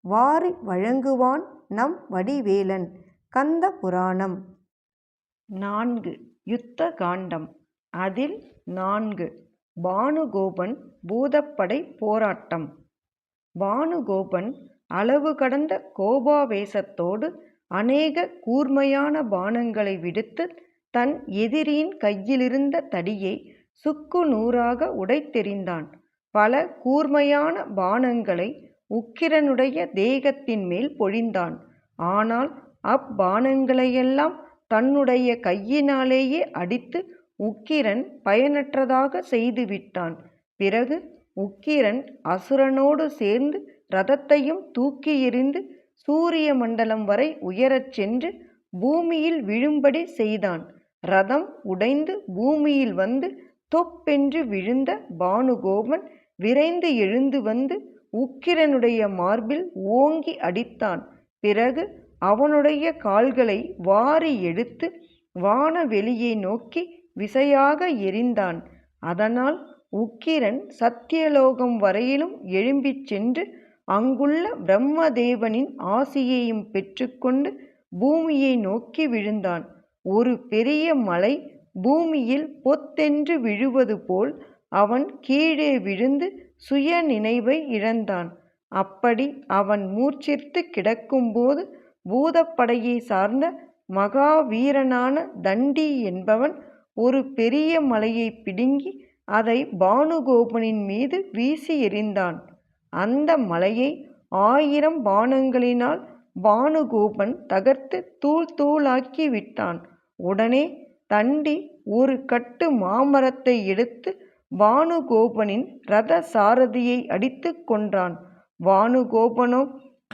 வாரி வழங்குவான் நம் வடிவேலன். கந்த புராணம். நான்கு. யுத்த காண்டம். அதில் நான்கு. பானுகோபன் பூதப்படை போராட்டம். பானுகோபன் அளவு கடந்த கோபாவேசத்தோடு அநேக கூர்மையான பானங்களை விடுத்து தன் எதிரியின் கையிலிருந்த தடியை சுக்கு நூறாக உடைத்தெறிந்தான். பல கூர்மையான பானங்களை உக்கிரனுடைய தேகத்தின் மேல் பொழிந்தான். ஆனால் அப்பானங்களையெல்லாம் தன்னுடைய கையினாலேயே அடித்து உக்கிரன் பயனற்றதாக செய்துவிட்டான். பிறகு உக்கிரன் அசுரனோடு சேர்ந்து ரதத்தையும் தூக்கி எறிந்து சூரிய மண்டலம் வரை உயரச் சென்று பூமியில் விழும்படி செய்தான். ரதம் உடைந்து பூமியில் வந்து தொப்பென்று விழுந்த பானுகோபன் விரைந்து எழுந்து வந்து உக்கிரனுடைய மார்பில் ஓங்கி அடித்தான். பிறகு அவனுடைய கால்களை வாரி எடுத்து வானவெளியை நோக்கி விசையாக எறிந்தான் அதனால் உக்கிரன் சத்தியலோகம் வரையிலும் எழும்பிச் சென்று அங்குள்ள பிரம்மதேவனின் ஆசியையும் பெற்றுக்கொண்டு பூமியை நோக்கி விழுந்தான். ஒரு பெரிய மலை பூமியில் பொத்தென்று விழுவது போல் அவன் கீழே விழுந்து சுய நினைவை இழந்தான். அப்படி அவன் மூர்ச்சித்து கிடக்கும்போது பூதப்படையை சார்ந்த மகாவீரனான தண்டி என்பவன் ஒரு பெரிய மலையை பிடுங்கி அதை பானுகோபனின் மீது வீசி எறிந்தான். அந்த மலையை ஆயிரம் பானங்களினால் பானுகோபன் தகர்த்து தூள் தூளாக்கி விட்டான். உடனே தண்டி ஒரு கட்டு மாமரத்தை எடுத்து வானுகோபனின் ரத சாரதியை அடித்து கொன்றான். வானுகோபனோ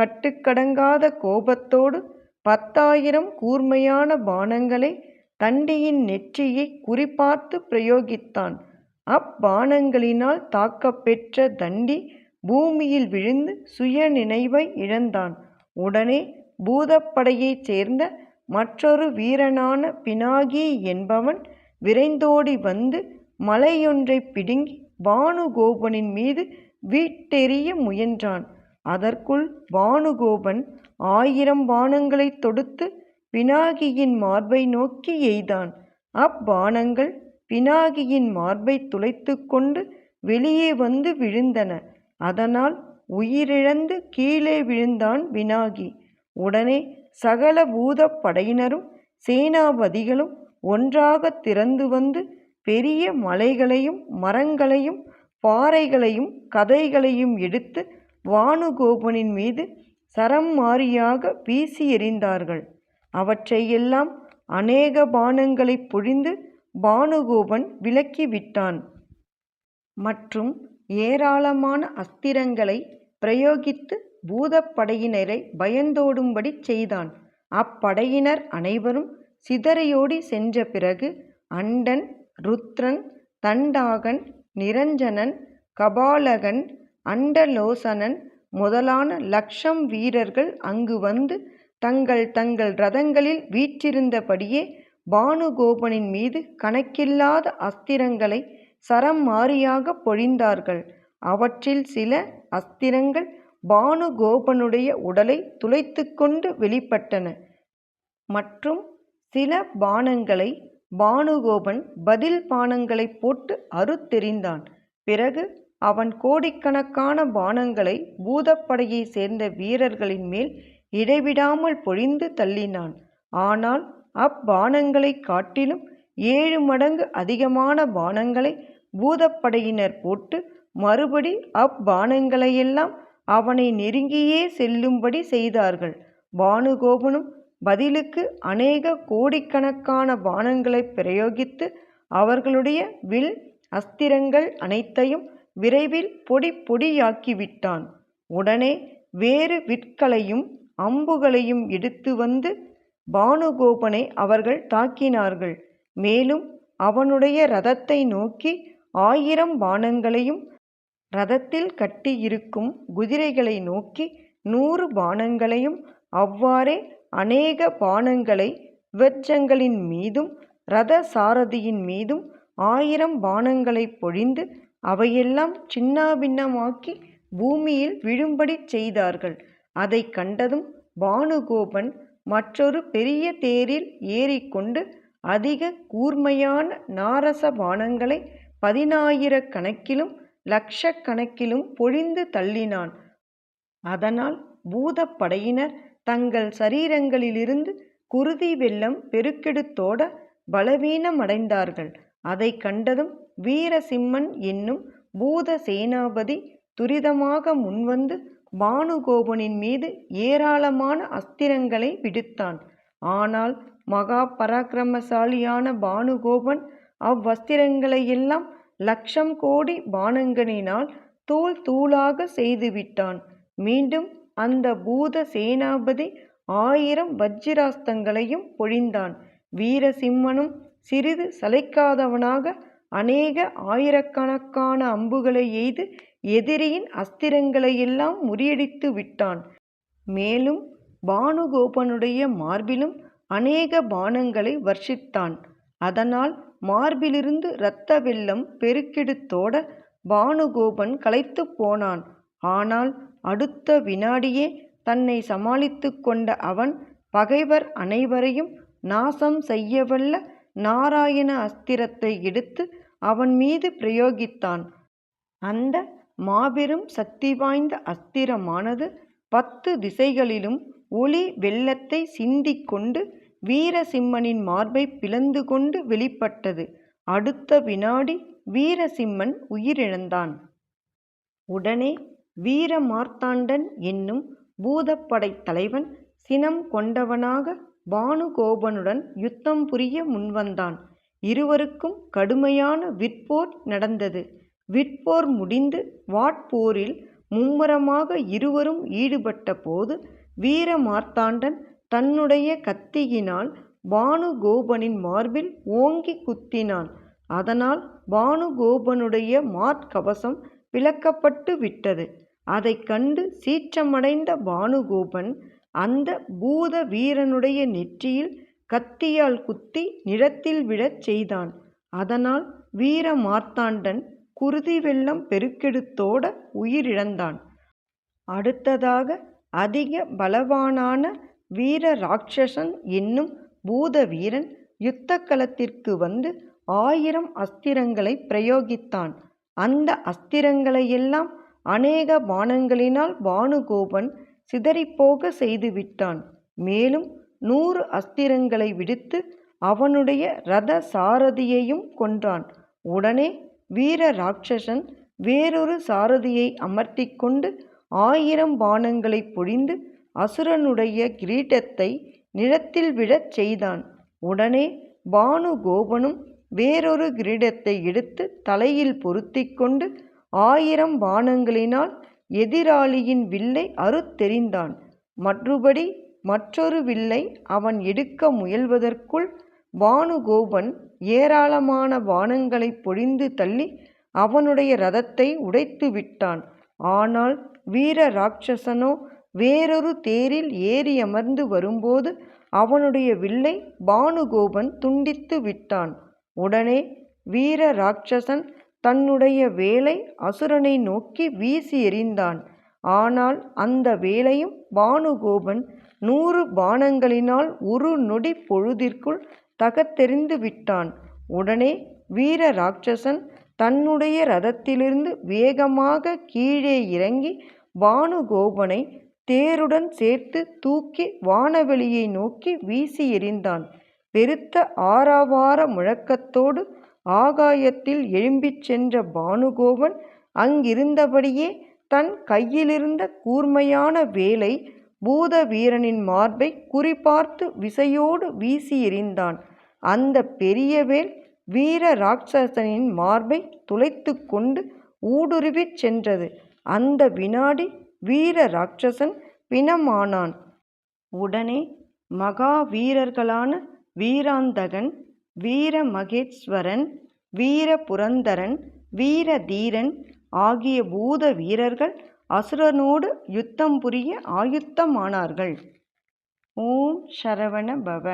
கட்டுக்கடங்காத கோபத்தோடு பத்தாயிரம் கூர்மையான பானங்களை தண்டியின் நெற்றியை குறிபார்த்து பிரயோகித்தான். அப்பானங்களினால் தாக்கப்பெற்ற தண்டி பூமியில் விழுந்து சுய நினைவை இழந்தான். உடனே பூதப்படையைச் சேர்ந்த மற்றொரு வீரனான பினாகி என்பவன் விரைந்தோடி வந்து மலையொன்றை பிடுங்கி பானுகோபனின் மீது வீட்டெறிய முயன்றான். அதற்குள் பானுகோபன் ஆயிரம் பானங்களை தொடுத்து பினாகியின் மார்பை நோக்கி எய்தான். அப்பானங்கள் பினாகியின் மார்பை துளைத்து கொண்டு வெளியே வந்து விழுந்தன. அதனால் உயிரிழந்து கீழே விழுந்தான் பினாகி. உடனே சகல பூதப் படையினரும் சேனாபதிகளும் ஒன்றாக திறந்து வந்து பெரிய மலைகளையும் மரங்களையும் பாறைகளையும் கதைகளையும் எடுத்து வானுகோபனின் மீது சரம் மாறியாக வீசி எறிந்தார்கள். அவற்றையெல்லாம் அநேக பானங்களைப் பொழிந்து பானுகோபன் விலக்கி விட்டான். மற்றும் ஏராளமான அஸ்திரங்களை பிரயோகித்து பூதப்படையினரை பயந்தோடும்படி செய்தான். அப்படையினர் அனைவரும் சிதறையோடி சென்ற பிறகு அண்டன் ருத்ரன் தண்டாகன் நிரஞ்சனன் கபாலகன் அண்டலோசனன் முதலான லக்ஷம் வீரர்கள் அங்கு வந்து தங்கள் தங்கள் ரதங்களில் வீற்றிருந்தபடியே பானுகோபனின் மீது கணக்கில்லாத அஸ்திரங்களை சரம் மாறியாக பொழிந்தார்கள். அவற்றில் சில அஸ்திரங்கள் பானுகோபனுடைய உடலை துளைத்து கொண்டு வெளிப்பட்டன. மற்றும் சில பானங்களை பானுகோபன் பதில் பானங்களை போட்டு அறுத்தெறிந்தான். பிறகு அவன் கோடிக்கணக்கான பானங்களை பூதப்படையை சேர்ந்த வீரர்களின் மேல் இடைவிடாமல் பொழிந்து தள்ளினான். ஆனால் அப்பானங்களை காட்டிலும் ஏழு மடங்கு அதிகமான பானங்களை பூதப்படையினர் போட்டு மறுபடி அப்பானங்களையெல்லாம் அவனை நெருங்கியே செல்லும்படி செய்தார்கள். பானுகோபனும் பதிலுக்கு அநேக கோடிக்கணக்கான பானங்களை பிரயோகித்து அவர்களுடைய வில் அஸ்திரங்கள் அனைத்தையும் விரைவில் பொடி பொடியாக்கிவிட்டான் உடனே வேறு விற்களையும் அம்புகளையும் எடுத்து வந்து பானுகோபனை அவர்கள் தாக்கினார்கள். மேலும் அவனுடைய ரதத்தை நோக்கி ஆயிரம் பானங்களையும் ரதத்தில் கட்டியிருக்கும் குதிரைகளை நோக்கி நூறு பானங்களையும் அவ்வாறே அநேக பானங்களை விவர்ச்சங்களின் மீதும் இரத சாரதியின் மீதும் ஆயிரம் பானங்களை பொழிந்து அவையெல்லாம் சின்னாபின்னமாக்கி பூமியில் விழும்படி செய்தார்கள். அதை கண்டதும் பானுகோபன் மற்றொரு பெரிய தேரில் ஏறிக்கொண்டு அதிக கூர்மையான நாரச பானங்களை பதினாயிரக்கணக்கிலும் லட்சக்கணக்கிலும் பொழிந்து தள்ளினான். அதனால் பூதப்படையினர் தங்கள் சரீரங்களிலிருந்து குருதி வெள்ளம் பெருக்கெடுத்தோட பலவீனமடைந்தார்கள். அதைக் கண்டதும் வீரசிம்மன் என்னும் பூத சேனாபதி துரிதமாக முன்வந்து பானுகோபனின் மீது ஏராளமான அஸ்திரங்களை விடுத்தான். ஆனால் மகா பராக்கிரமசாலியான பானுகோபன் அவ்வஸ்திரங்களையெல்லாம் லட்சம் கோடி பானங்கனினால் தூள் தூளாகச் செய்துவிட்டான். மீண்டும் அந்த பூத சேனாபதி ஆயிரம் வஜ்ராஸ்தங்களையும் பொழிந்தான். வீரசிம்மனும் சிறிது சளைக்காதவனாக அநேக ஆயிரக்கணக்கான அம்புகளை எய்து எதிரியின் அஸ்திரங்களையெல்லாம் முறியடித்து விட்டான். மேலும் பானுகோபனுடைய மார்பிலும் அநேக பானங்களை வர்ஷித்தான். அதனால் மார்பிலிருந்து இரத்த வெள்ளம் பெருக்கெடுத்தோட பானுகோபன் களைத்து போனான். ஆனால் அடுத்த வினாடியே தன்னை சமாளித்துக் கொண்ட அவன் பகைவர் அனைவரையும் நாசம் செய்யவல்ல நாராயண அஸ்திரத்தை எடுத்து அவன் மீது பிரயோகித்தான். அந்த மாபெரும் சக்திவாய்ந்த அஸ்திரமானது பத்து திசைகளிலும் ஒளி வெள்ளத்தைச் சிந்திக்கொண்டு வீரசிம்மனின் மார்பைப் பிளந்துகொண்டு வெளிப்பட்டது. அடுத்த வினாடி வீரசிம்மன் உயிரிழந்தான். உடனே வீரமார்த்தாண்டன் என்னும் பூதப்படைத் தலைவன் சினம் கொண்டவனாக பானுகோபனுடன் யுத்தம் புரிய முன்வந்தான். இருவருக்கும் கடுமையான விற்போர் நடந்தது. விற்போர் முடிந்து வாட்போரில் மும்முரமாக இருவரும் ஈடுபட்டபோது வீரமார்த்தாண்டன் தன்னுடைய கத்தியினால் பானுகோபனின் மார்பில் ஓங்கிக் குத்தினான். அதனால் பானுகோபனுடைய மார்க்கவசம் பிளக்கப்பட்டு விட்டது. அதைக் கண்டு சீற்றமடைந்த பானுகோபன் அந்த பூத வீரனுடைய நெற்றியில் கத்தியால் குத்தி நிலத்தில் விழச் செய்தான். அதனால் வீர மார்த்தாண்டன் குருதி வெள்ளம் பெருக்கெடுத்தோட உயிரிழந்தான். அடுத்ததாக அதிக பலவானான வீர ராட்சசன் என்னும் பூதவீரன் யுத்த களத்திற்கு வந்து ஆயிரம் அஸ்திரங்களைப் பிரயோகித்தான். அந்த அஸ்திரங்களையெல்லாம் அநேக பானங்களினால் பானுகோபன் சிதறிப்போக செய்துவிட்டான். மேலும் நூறு அஸ்திரங்களை விடுத்து அவனுடைய ரத சாரதியையும் கொன்றான். உடனே வீர ராட்சசன் வேறொரு சாரதியை அமர்த்தி கொண்டு ஆயிரம் பானங்களை பொழிந்து அசுரனுடைய கிரீடத்தை நிலத்தில் விழச் செய்தான். உடனே பானு கோபனும் வேறொரு கிரீடத்தை எடுத்து தலையில் பொருத்திக் கொண்டு ஆயிரம் பாணங்களினால் எதிராளியின் வில்லை அறுத்தெறிந்தான். மற்றபடி மற்றொரு வில்லை அவன் எடுக்க முயல்வதற்குள் பானுகோபன் ஏராளமான பாணங்களைப் பொழிந்து தள்ளி அவனுடைய ரதத்தை உடைத்து விட்டான் ஆனால் வீர ராட்சசனோ வேறொரு தேரில் ஏறி அமர்ந்து வரும்போது அவனுடைய வில்லை பானுகோபன் துண்டித்து விட்டான். உடனே வீர ராட்சசன் தன்னுடைய வேலை அசுரனை நோக்கி வீசி எறிந்தான். ஆனால் அந்த வேலையும் பானுகோபன் நூறு பானங்களினால் ஒரு நொடி பொழுதிற்குள் தகர்த்தெறிந்து விட்டான். உடனே வீர ராட்சசன் தன்னுடைய ரதத்திலிருந்து வேகமாக கீழே இறங்கி பானுகோபனை தேருடன் சேர்த்து தூக்கி வானவெளியை நோக்கி வீசி எறிந்தான். பெருத்த ஆறாவார முழக்கத்தோடு ஆகாயத்தில் எழும்பிச் சென்ற பானுகோபன் அங்கிருந்தபடியே தன் கையிலிருந்த கூர்மையான வேலை பூத வீரனின் மார்பைக் குறிபார்த்து விசையோடு வீசி எறிந்தான். அந்த பெரிய வேல் வீரராக்ஷசனின் மார்பைத் துளைத்துக்கொண்டு ஊடுருவிச் சென்றது. அந்த வினாடி வீர ராட்சசன் பிணமானான். உடனே மகாவீரர்களான வீராந்தகன், வீரமகேஸ்வரன், வீர தீரன் ஆகிய பூத வீரர்கள் அசுரனோடு யுத்தம் புரிய ஆயுத்தமானார்கள் ஓம் சரவண பவ.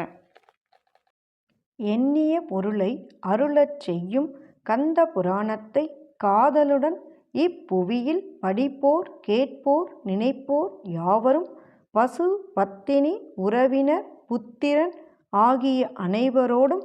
எண்ணிய பொருளை அருளச் செய்யும் கந்த புராணத்தை காதலுடன் இப்புவியில் படிப்போர் கேட்போர் நினைப்போர் யாவரும் பசு பத்தினி உறவினர் புத்திரன் ஆகிய அனைவரோடும்